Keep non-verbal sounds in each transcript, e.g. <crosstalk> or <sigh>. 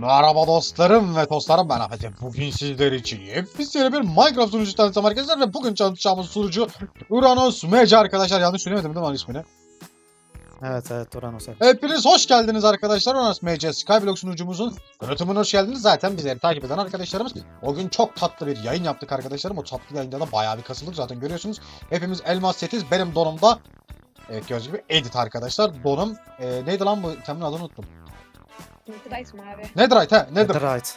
Merhaba dostlarım ve dostlarım ben Ahmet. Bugün sizler için yepyeni bir Minecraft sunucu tanıtacağım arkadaşlar ve bugün tanıtacağımız sunucu Uranos Mage arkadaşlar. Yanlış söylemedim değil mi onun ismini? Evet evet Uranos evet. Hepiniz hoş geldiniz arkadaşlar. Uranos Mage Skyblock sunucumuzun tanıtımına hoş geldiniz. Zaten bizleri takip eden arkadaşlarımız. O gün çok tatlı bir yayın yaptık arkadaşlarım. O tatlı yayında da bayağı bir kasıldık zaten görüyorsunuz. Hepimiz elmas setiz. Benim donumda Evet gördüğünüz gibi edit arkadaşlar. Donum e, neydi lan bu? Temin adını unuttum. Netherite mavi. Netherite he. Nether. Netherite.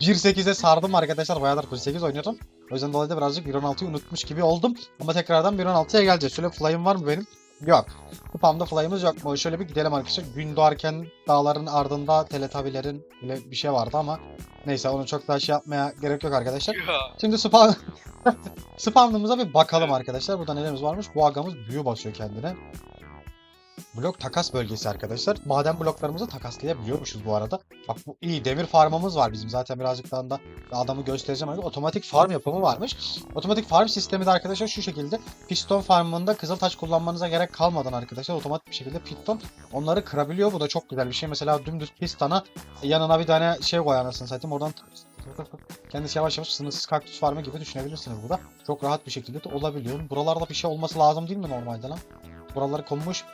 1.8'e sardım arkadaşlar. Bayağıdır 8 oynuyordum. O yüzden dolayı da birazcık 1.16'yı unutmuş gibi oldum. Ama tekrardan 1.16'ya geleceğiz. Şöyle fly'ım var mı benim? Yok. Kupamda fly'ımız yok mu? Şöyle bir gidelim arkadaşlar. Gün doğarken dağların ardında teletabilerin bile bir şey vardı ama neyse onu çok daha şey yapmaya gerek yok arkadaşlar. Şimdi spawn <laughs> spawn'ımıza bir bakalım arkadaşlar. Burada nelerimiz varmış? Bu agamız büyü basıyor kendine. Blok takas bölgesi arkadaşlar. Maden bloklarımızı takaslayabiliyormuşuz bu arada. Bak bu iyi. Demir farmımız var bizim. Zaten birazcık da adamı göstereceğim. arkadaşlar. Otomatik farm yapımı varmış. Otomatik farm sistemi de arkadaşlar şu şekilde. Piston farmında kızıl taş kullanmanıza gerek kalmadan arkadaşlar otomatik bir şekilde piston onları kırabiliyor. Bu da çok güzel bir şey. Mesela dümdüz pistona yanına bir tane şey koy anasını satayım. Oradan Kendisi yavaş yavaş sınırsız kaktüs farmı gibi düşünebilirsiniz burada. Çok rahat bir şekilde de olabiliyor. Buralarda bir şey olması lazım değil mi normalde lan? Buraları konmuş.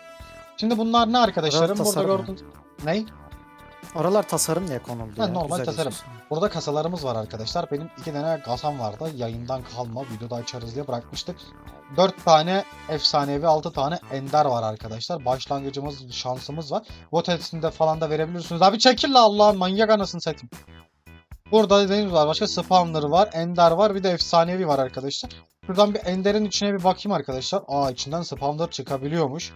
Şimdi bunlar ne arkadaşlarım? Burada tasarım gördüğünüz... Ney? Oralar tasarım diye konuldu Ha, ya. normal Güzel tasarım. yazıyorsun. Burada kasalarımız var arkadaşlar. Benim iki tane kasam vardı. Yayından kalma. Videoda açarız diye bırakmıştık. 4 tane efsanevi 6 tane ender var arkadaşlar. Başlangıcımız, şansımız var. Votelesinde falan da verebilirsiniz. Abi çekil la Allah'ın manyak anasını satayım. Burada dediğimiz var. Başka spawner var, ender var. Bir de efsanevi var arkadaşlar. Şuradan bir enderin içine bir bakayım arkadaşlar. Aa içinden spawner çıkabiliyormuş.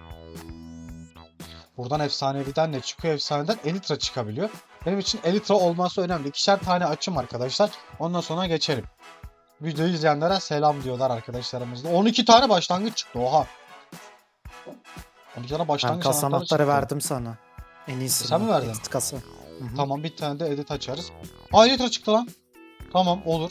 Buradan efsaneviden ne çıkıyor? Efsaneden elitra çıkabiliyor. Benim için elitra olması önemli. İkişer tane açım arkadaşlar. Ondan sonra geçelim. Videoyu izleyenlere selam diyorlar arkadaşlarımız da. 12 tane başlangıç çıktı. Oha. 12 tane Ben başlangıç anahtarı çıktı. verdim sana. En iyisi. Sen mi verdin? Kasa. Hı hı. Tamam bir tane de edit açarız. Aa elitra çıktı lan. Tamam olur.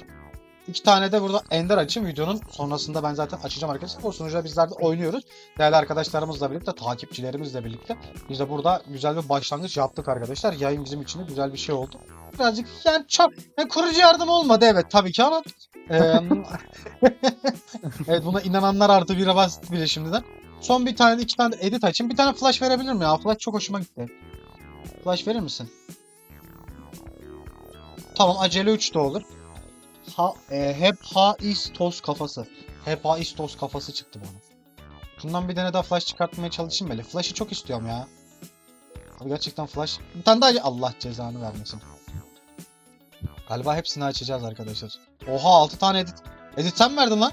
İki tane de burada ender açayım videonun sonrasında ben zaten açacağım arkadaşlar. O sunucuda bizler de oynuyoruz. Değerli arkadaşlarımızla birlikte, takipçilerimizle birlikte. Biz de burada güzel bir başlangıç yaptık arkadaşlar. Yayın bizim için de güzel bir şey oldu. Birazcık yani çok yani kurucu yardım olmadı evet tabii ki ama eee, <laughs> evet buna inananlar artı bire bastı bile şimdiden. Son bir tane iki tane edit açayım. Bir tane flash verebilir mi ya? Flash çok hoşuma gitti. Flash verir misin? Tamam acele 3 de olur. Ha, e, hep ha is toz kafası. Hep ha is toz kafası çıktı bana. Bundan bir tane daha flash çıkartmaya çalışayım böyle. Flash'ı çok istiyorum ya. Abi gerçekten flash. Bir tane daha Allah cezanı vermesin. Galiba hepsini açacağız arkadaşlar. Oha 6 tane edit. Edit sen verdin lan?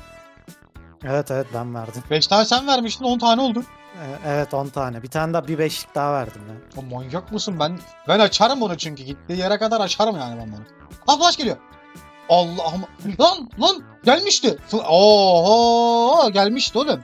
Evet evet ben verdim. 5 tane sen vermiştin 10 tane oldu. Ee, Evet 10 tane. Bir tane daha bir beşlik daha verdim ya. Ya manyak mısın ben? Ben açarım bunu çünkü gittiği yere kadar açarım yani ben bunu. Ha flash geliyor. Allah'ım. Lan lan gelmişti. Oho gelmişti oğlum.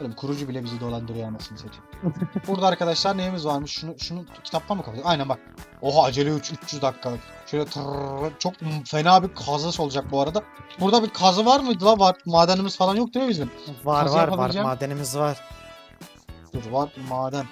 Oğlum kurucu bile bizi dolandırıyor anasını satayım. <laughs> Burada arkadaşlar neyimiz varmış? Şunu şunu kitaptan mı kapatıyor? Aynen bak. Oha acele 3 300 dakikalık. Şöyle tırrrr, çok fena bir kazısı olacak bu arada. Burada bir kazı var mıydı la? Var. Madenimiz falan yok değil mi bizim? Var Kazı var var. Madenimiz var. Dur var maden.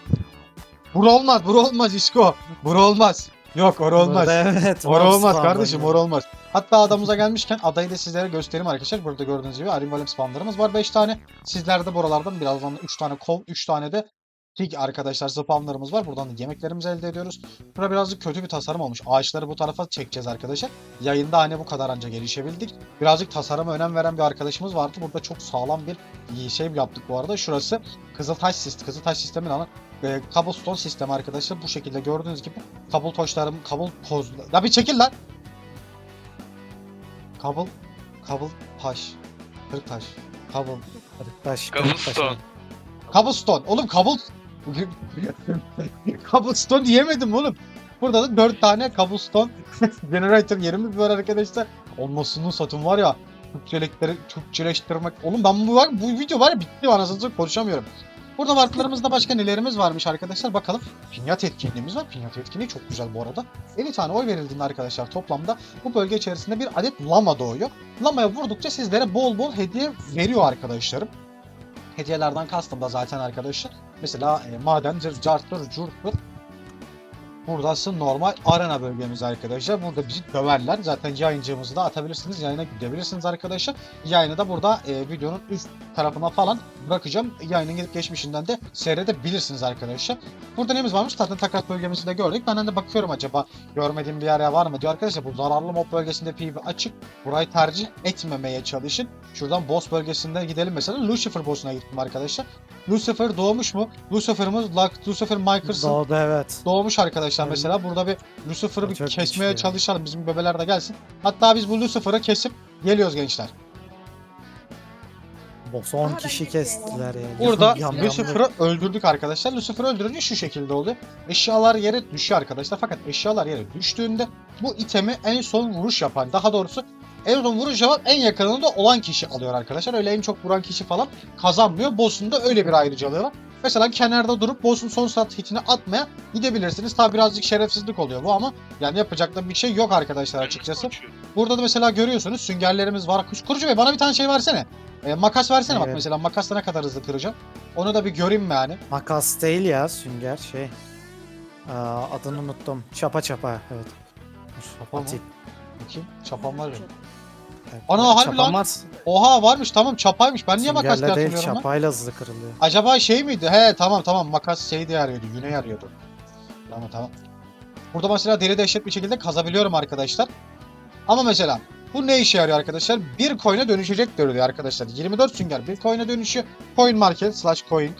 Bura olmaz, bura olmaz İşko. Bura olmaz. Yok, ora olmaz. Burada evet. Var olmaz kardeşim, ora olmaz. Hatta adamıza gelmişken adayı da sizlere göstereyim arkadaşlar. Burada gördüğünüz gibi Arim Valem spawnlarımız var 5 tane. Sizlerde buralardan birazdan 3 tane kov, 3 tane de Pig arkadaşlar spawnlarımız var. Buradan da yemeklerimizi elde ediyoruz. Burada birazcık kötü bir tasarım olmuş. Ağaçları bu tarafa çekeceğiz arkadaşlar. Yayında hani bu kadar anca gelişebildik. Birazcık tasarıma önem veren bir arkadaşımız vardı. Burada çok sağlam bir şey yaptık bu arada. Şurası Kızıltaş sistemi. Kızıltaş sistemin ana e, cobblestone sistemi arkadaşlar. Bu şekilde gördüğünüz gibi kabul toşlarım, kabul toz... Ya bir çekil lan! Kabul, kabul taş. Kırık taş. Kabul. Kırıktaş. Cobblestone. Cobblestone. Oğlum kabul... <laughs> cobblestone diyemedim oğlum. Burada da 4 tane cobblestone <laughs> generator yerimiz var arkadaşlar. Olmasını satın var ya. Türkçeleştirmek. Oğlum ben bu, bu video var ya bitti anasını konuşamıyorum. Burada varlıklarımızda başka nelerimiz varmış arkadaşlar bakalım. Pinyat etkinliğimiz var. Pinyat etkinliği çok güzel bu arada. 50 tane oy verildiğinde arkadaşlar toplamda bu bölge içerisinde bir adet lama doğuyor. Lamaya vurdukça sizlere bol bol hediye veriyor arkadaşlarım. Hediyelerden kastım da zaten arkadaşlar. Mesela e, maden, cartır, curtır. Burası normal arena bölgemiz arkadaşlar. Burada bizi döverler. Zaten yayıncımızı da atabilirsiniz. Yayına gidebilirsiniz arkadaşlar. Yayını da burada e, videonun üst tarafına falan bırakacağım. Yayının gelip geçmişinden de seyredebilirsiniz arkadaşlar. Burada neyimiz varmış? Zaten takas bölgemizi de gördük. Ben de bakıyorum acaba görmediğim bir yer var mı diyor arkadaşlar. Bu zararlı mob bölgesinde PvP açık. Burayı tercih etmemeye çalışın. Şuradan boss bölgesinde gidelim mesela. Lucifer boss'una gittim arkadaşlar. Lucifer doğmuş mu? Lucifer'ımız Luc- Lucifer Michelson Doğdu evet. doğmuş arkadaşlar Evet. mesela. Burada bir Lucifer'ı bir çok kesmeye güçlü ya. çalışalım. Bizim bebeler de gelsin. Hatta biz bu Lucifer'ı kesip geliyoruz gençler. Boss 10 Aa, kişi kestiler ya. Burada Yam- Lucifer'ı öldürdük arkadaşlar. Lucifer'ı öldürünce şu şekilde oluyor. Eşyalar yere düşüyor arkadaşlar. Fakat eşyalar yere düştüğünde bu itemi en son vuruş yapan, daha doğrusu en son vuruş yapan en yakınında olan kişi alıyor arkadaşlar. Öyle en çok vuran kişi falan kazanmıyor. Boss'un da öyle bir ayrıcalığı var. Mesela kenarda durup boss'un son saat hitini atmaya gidebilirsiniz. Tabi birazcık şerefsizlik oluyor bu ama yani yapacak da bir şey yok arkadaşlar açıkçası. Burada da mesela görüyorsunuz süngerlerimiz var. Kuş- Kurucu Bey bana bir tane şey versene. E, makas versene bak Evet. mesela makasla ne kadar hızlı kıracağım. Onu da bir göreyim mi yani. Makas değil ya sünger şey. Aa, adını unuttum. Çapa çapa evet. Dur, Çapa mı? atayım. Bakayım çapam var benim. Ana, harbi lan. Çapamaz. Oha varmış tamam çapaymış. Ben niye makas Süngerle değil hatırlıyorum lan? çapayla hızlı kırılıyor. Acaba şey miydi? He tamam tamam makas şey diye yarıyordu. Yüne yarıyordu. Tamam tamam. Burada mesela deri dehşet bir şekilde kazabiliyorum arkadaşlar. Ama mesela bu ne işe yarıyor arkadaşlar? Bir coin'e dönüşecek diyor arkadaşlar. 24 sünger bir coin'e dönüşüyor. Coin market slash coin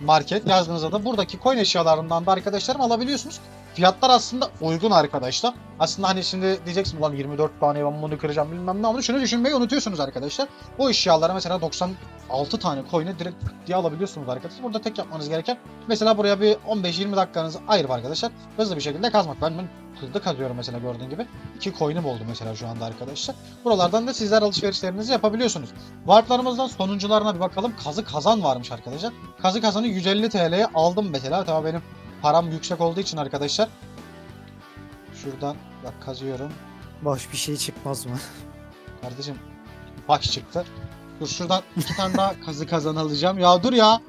market yazdığınızda da buradaki coin eşyalarından da arkadaşlarım alabiliyorsunuz. Fiyatlar aslında uygun arkadaşlar. Aslında hani şimdi diyeceksin ulan 24 tane ben bunu kıracağım bilmem ne ama şunu düşünmeyi unutuyorsunuz arkadaşlar. Bu eşyalara mesela 96 tane coin'e direkt diye alabiliyorsunuz arkadaşlar. Burada tek yapmanız gereken mesela buraya bir 15-20 dakikanızı ayırıp arkadaşlar hızlı bir şekilde kazmak. Ben, ben hızlı kazıyorum mesela gördüğün gibi. 2 coin'im oldu mesela şu anda arkadaşlar. Buralardan da sizler alışverişlerinizi yapabiliyorsunuz. Warp'larımızdan sonuncularına bir bakalım. Kazı kazan varmış arkadaşlar. Kazı kazanı 150 TL'ye aldım mesela. Tabii benim param yüksek olduğu için arkadaşlar. Şuradan bak kazıyorum. Boş bir şey çıkmaz mı? <laughs> Kardeşim bak çıktı. Dur şuradan iki tane daha kazı kazan alacağım. Ya dur ya.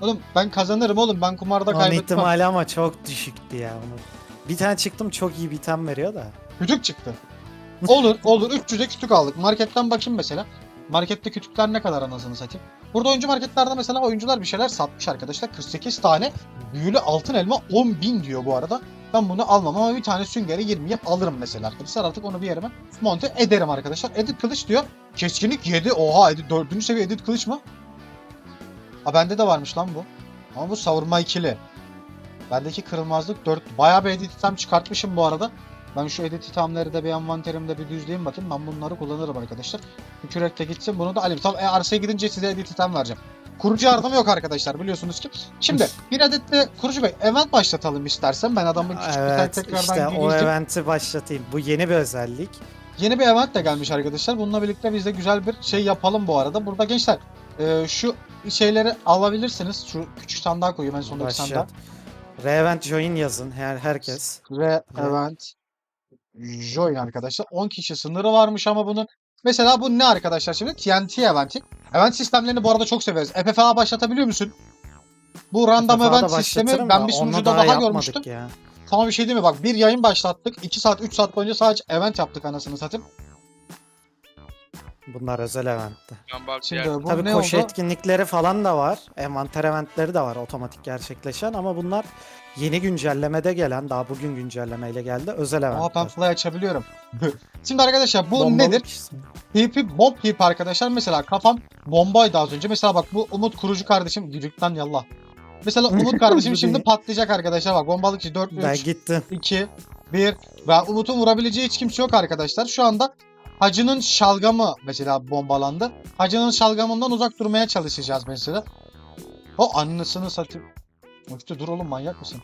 Oğlum ben kazanırım oğlum. Ben kumarda Onun kaybetmem. ihtimali ama çok düşüktü ya. Onu. Bir tane çıktım çok iyi bir item veriyor da. Kütük çıktı. Olur olur 300'e kütük aldık. Marketten bakayım mesela. Markette kütükler ne kadar anasını satayım. Burada oyuncu marketlerde mesela oyuncular bir şeyler satmış arkadaşlar. 48 tane büyülü altın elma 10.000 diyor bu arada. Ben bunu almam ama bir tane süngeri 20'ye alırım mesela arkadaşlar. Artık onu bir yerime monte ederim arkadaşlar. Edit kılıç diyor. Keskinlik 7. Oha edit 4. seviye edit kılıç mı? Ha bende de varmış lan bu. Ama bu savurma ikili. Bendeki kırılmazlık 4. Bayağı bir edit item çıkartmışım bu arada. Ben şu edit itemleri de bir envanterimde bir düzleyeyim bakayım. Ben bunları kullanırım arkadaşlar. Bu kürek de gitsin bunu da alayım. Tamam e, arsaya gidince size edit item vereceğim. Kurucu yardımı yok arkadaşlar biliyorsunuz ki. Şimdi bir adet de kurucu bey event başlatalım istersen. Ben adamın küçük bir tane Evet tekrardan işte o gireyim. eventi başlatayım. Bu yeni bir özellik. Yeni bir event de gelmiş arkadaşlar. Bununla birlikte biz de güzel bir şey yapalım bu arada. Burada gençler e, şu şeyleri alabilirsiniz. Şu küçük sandığa koyayım en sondaki sandığa. Re-event join yazın her herkes. Ve Evet. event join arkadaşlar. 10 kişi sınırı varmış ama bunun. Mesela bu ne arkadaşlar şimdi? TNT eventi. Event sistemlerini bu arada çok severiz. FFA başlatabiliyor musun? Bu random FFA da event sistemi ben bir sunucuda daha daha, görmüştüm. Ya. Sana bir şey değil mi? Bak bir yayın başlattık. 2 saat 3 saat boyunca sadece event yaptık anasını satayım. Bunlar özel eventti. Ben bak Şimdi bu Tabii ne koşu oldu? etkinlikleri falan da var. Envanter eventleri de var otomatik gerçekleşen ama bunlar yeni güncellemede gelen daha bugün güncellemeyle geldi özel Aa ben eventler. fly açabiliyorum. <laughs> Şimdi arkadaşlar bu Bombalı nedir? kişisin. Bomb heap arkadaşlar. Mesela kafam bombaydı az önce. Mesela bak bu Umut kurucu kardeşim. Yürükten yallah. Mesela Umut kardeşim <laughs> şimdi patlayacak arkadaşlar. Bak bombalık kişi 4 Ben 3 gittim. 2 1 ve Umut'un vurabileceği hiç kimse yok arkadaşlar. Şu anda Hacı'nın şalgamı mesela bombalandı. Hacı'nın şalgamından uzak durmaya çalışacağız mesela. O annesini satayım. Muşti dur oğlum manyak mısın?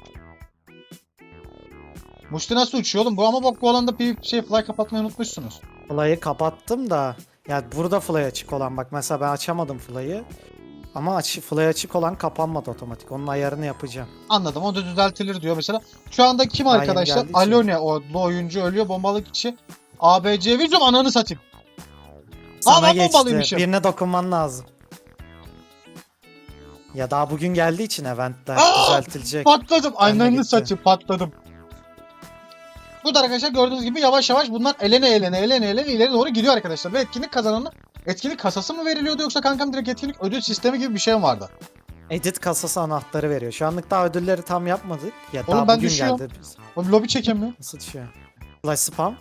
Muşti nasıl uçuyor oğlum? Bu ama bak bu alanda bir şey fly kapatmayı unutmuşsunuz. Fly'ı kapattım da ya burada fly açık olan bak mesela ben açamadım fly'ı. Ama aç, fly açık olan kapanmadı otomatik. Onun ayarını yapacağım. Anladım. O da düzeltilir diyor mesela. Şu anda kim Aynen arkadaşlar? Alone o oyuncu ölüyor. Bombalık kişi. ABC Vizum ananı satayım. Sana ben geçti. bombalıymışım. Birine dokunman lazım. Ya daha bugün geldiği için eventler Aa! düzeltilecek. Patladım. Gitti. saçı patladım. Bu da arkadaşlar gördüğünüz gibi yavaş yavaş bunlar elene elene elene elene ileri doğru gidiyor arkadaşlar. Ve etkinlik kazananı etkinlik kasası mı veriliyordu yoksa kankam direkt etkinlik ödül sistemi gibi bir şey mi vardı? Edit kasası anahtarı veriyor. Şu anlık daha ödülleri tam yapmadık. Ya Oğlum daha ben bugün düşüyorum. geldi. Biz- O lobi çekemiyor. Nasıl düşüyor? Flash spam.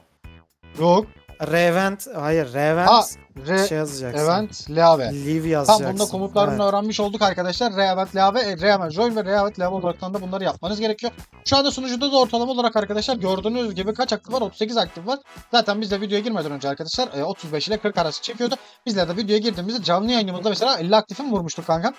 Yok. Revent. Hayır Revent. Ha, Re şey yazacaksın. Event Leave. Leave yazacaksın. Tam bunda komutlarını Evet. öğrenmiş olduk arkadaşlar. Rehavet Leave, e, Rehavet Join ve Rehavet Leave olaraktan da bunları yapmanız gerekiyor. Şu anda sunucuda da ortalama olarak arkadaşlar gördüğünüz gibi kaç aktif var? 38 aktif var. Zaten biz de videoya girmeden önce arkadaşlar e, 35 ile 40 arası çekiyordu. Bizler de videoya girdiğimizde canlı yayınımızda mesela 50 aktifi mi vurmuştuk kankam?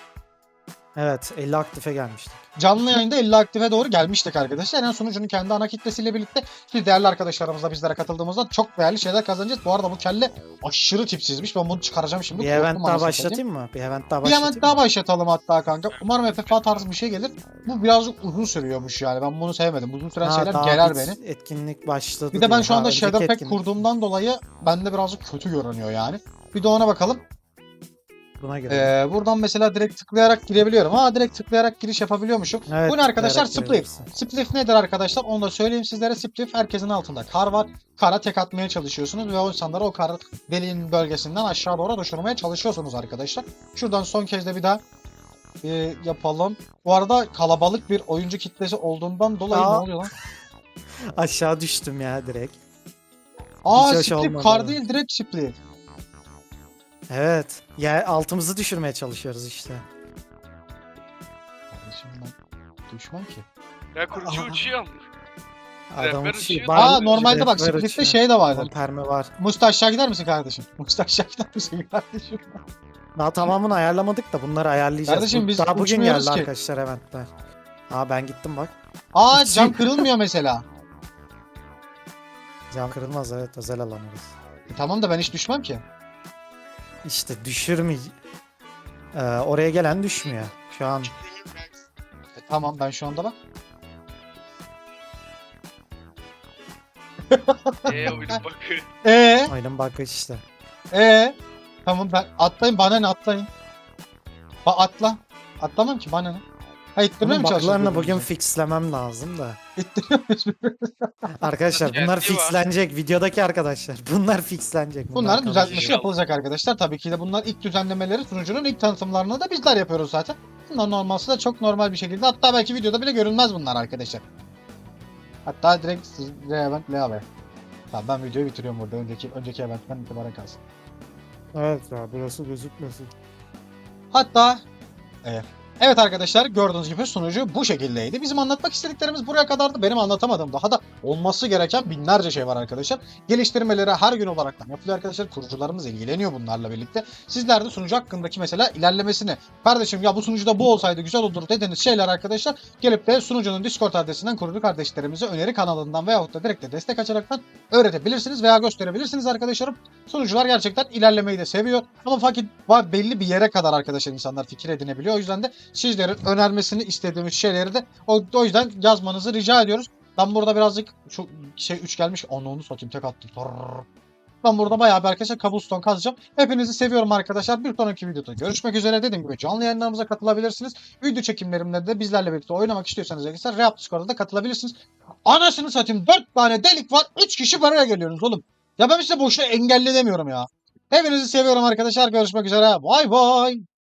Evet 50 aktife gelmiştik. Canlı yayında 50 aktife doğru gelmiştik arkadaşlar. Yani sunucunun kendi ana kitlesiyle birlikte siz değerli arkadaşlarımızla bizlere katıldığımızda çok değerli şeyler kazanacağız. Bu arada bu kelle aşırı tipsizmiş. Ben bunu çıkaracağım şimdi. Bir event daha başlatayım mı? Bir event daha Bir başlatayım event daha başlatalım hatta kanka. Umarım FFA tarzı bir şey gelir. Bu birazcık uzun sürüyormuş yani. Ben bunu sevmedim. Uzun süren Ha, şeyler gerer beni. Etkinlik başladı. Bir de ben şu anda Shadowpack etkinlik. kurduğumdan dolayı bende birazcık kötü görünüyor yani. Bir de ona bakalım. Buna göre. Ee, buradan mesela direkt tıklayarak girebiliyorum. Ha direkt tıklayarak giriş yapabiliyormuşum. Evet, bu ne arkadaşlar? Spliff. Spliff nedir arkadaşlar? Onu da söyleyeyim sizlere. Spliff herkesin altında kar var. Kara tek atmaya çalışıyorsunuz ve o insanları o kar deliğin bölgesinden aşağı doğru düşürmeye çalışıyorsunuz arkadaşlar. Şuradan son kez de bir daha bir yapalım. Bu arada kalabalık bir oyuncu kitlesi olduğundan dolayı Aa. ne oluyor lan? <laughs> Aşağı düştüm ya direkt. Aa Hiç Spliff kar değil direkt Spliff. Evet. Ya altımızı düşürmeye çalışıyoruz işte. Kardeşim ben düşmem ki. Ya kurucu uçuyor. Adam Rehber uçuyor. Aa normalde bak rehber Spliff'te uçuyor. şey de vardır. Permi var. Musta aşağı gider misin kardeşim? <laughs> Musta aşağı gider misin kardeşim? Daha tamamını ayarlamadık da bunları ayarlayacağız. Kardeşim Bu- biz Daha bugün uçmuyoruz geldi ki. arkadaşlar eventler. Aa ben gittim bak. Aa cam kırılmıyor <laughs> mesela. Cam kırılmaz evet özel alan orası. E, tamam da ben hiç düşmem ki. İşte düşürmey... Ee, oraya gelen düşmüyor. Şu an E, tamam ben şu anda bak. Eee oyunun <laughs> bakı. Ee, oyunun bug'ı işte. ee. Tamam ben atlayın bana ne atlayın. Ba atla. Atlamam ki bana ne. Ha Bunun mi çalışıyorsun? bug'larını bugün fixlemem lazım da. İttiriyor? <laughs> Arkadaşlar bunlar var. fixlenecek. Videodaki arkadaşlar. Bunlar fixlenecek. Bunların kalıcı. düzeltmesi yapılacak arkadaşlar. Tabii ki de bunlar ilk düzenlemeleri sunucunun ilk tanıtımlarını da bizler yapıyoruz zaten. Bunlar normalsi de çok normal bir şekilde. Hatta belki videoda bile görünmez bunlar arkadaşlar. Hatta direkt event ne haber? Tamam ben videoyu bitiriyorum burada. Önceki önceki eventten itibaren kalsın. Evet ya burası gözükmesin. Hatta evet. Evet arkadaşlar gördüğünüz gibi sunucu bu şekildeydi. Bizim anlatmak istediklerimiz buraya kadardı. Benim anlatamadığım daha da olması gereken binlerce şey var arkadaşlar. Geliştirmeleri her gün olaraktan yapılıyor arkadaşlar. Kurucularımız ilgileniyor bunlarla birlikte. Sizler de sunucu hakkındaki mesela ilerlemesini kardeşim ya bu sunucuda bu olsaydı güzel olur dediğiniz şeyler arkadaşlar gelip de sunucunun Discord adresinden kurucu kardeşlerimize öneri kanalından veyahut da direkt de destek açaraktan öğretebilirsiniz veya gösterebilirsiniz arkadaşlarım. Sunucular gerçekten ilerlemeyi de seviyor. Ama fakat var belli bir yere kadar arkadaşlar insanlar fikir edinebiliyor. O yüzden de sizlerin önermesini istediğimiz şeyleri de o, o yüzden yazmanızı rica ediyoruz. Ben burada birazcık şu şey 3 gelmiş. Onu onu satayım tek attım. Ben burada bayağı bir arkadaşlar cobblestone kazacağım. Hepinizi seviyorum arkadaşlar. Bir sonraki videoda görüşmek üzere. Dediğim gibi canlı yayınlarımıza katılabilirsiniz. Video çekimlerimde de bizlerle birlikte oynamak istiyorsanız arkadaşlar React Discord'da da katılabilirsiniz. Anasını satayım 4 tane delik var. 3 kişi buraya geliyorsunuz oğlum. Ya ben size boşuna engelli demiyorum ya. Hepinizi seviyorum arkadaşlar. Görüşmek üzere. Bay bay.